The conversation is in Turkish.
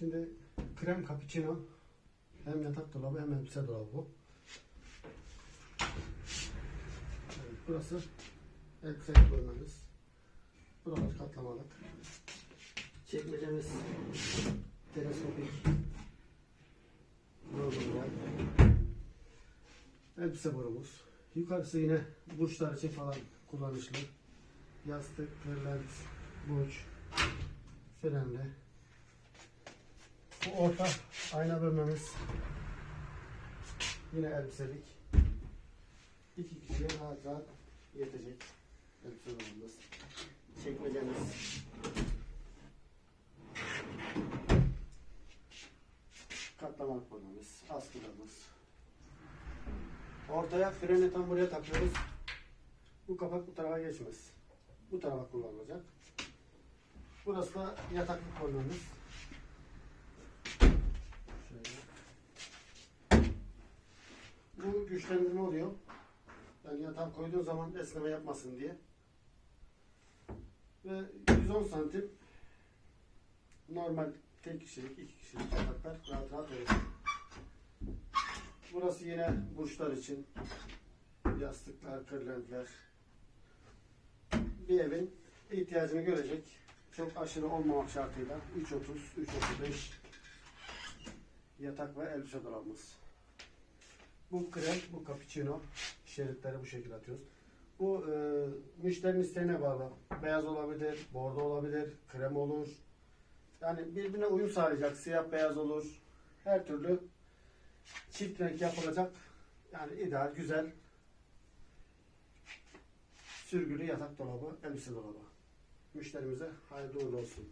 Şimdi krem cappuccino hem yatak dolabı hem elbise dolabı. Evet, burası elbise bölmemiz. Buralar katlamalık. Çekmecemiz teleskopik. Normal. Elbise borumuz. Yukarısı yine burçlar için falan kullanışlı. Yastık, kırlent, burç, frenli. Bu orta ayna bölmemiz. Yine elbiselik. İki kişiye rahat rahat yetecek elbise dolabımız. Çekmecemiz. Katlama kolumuz, askılamız. Ortaya freni tam buraya takıyoruz. Bu kapak bu tarafa geçmez. Bu tarafa kullanılacak. Burası da yataklık kornamız. Şöyle. Bu güçlendirme oluyor. Yani yatağı koyduğun zaman esneme yapmasın diye. Ve 110 santim normal tek kişilik, iki kişilik yataklar rahat rahat olur. Burası yine burçlar için yastıklar, kırlentler. Bir evin ihtiyacını görecek. Çok aşırı olmamak şartıyla 3.30, 3.35 yatak ve elbise dolabımız. Bu krem, bu cappuccino şeritleri bu şekilde atıyoruz. Bu e, müşterinin isteğine bağlı. Beyaz olabilir, bordo olabilir, krem olur. Yani birbirine uyum sağlayacak. Siyah beyaz olur. Her türlü çift renk yapılacak. Yani ideal, güzel sürgülü yatak dolabı, elbise dolabı. Müşterimize hayırlı uğurlu olsun.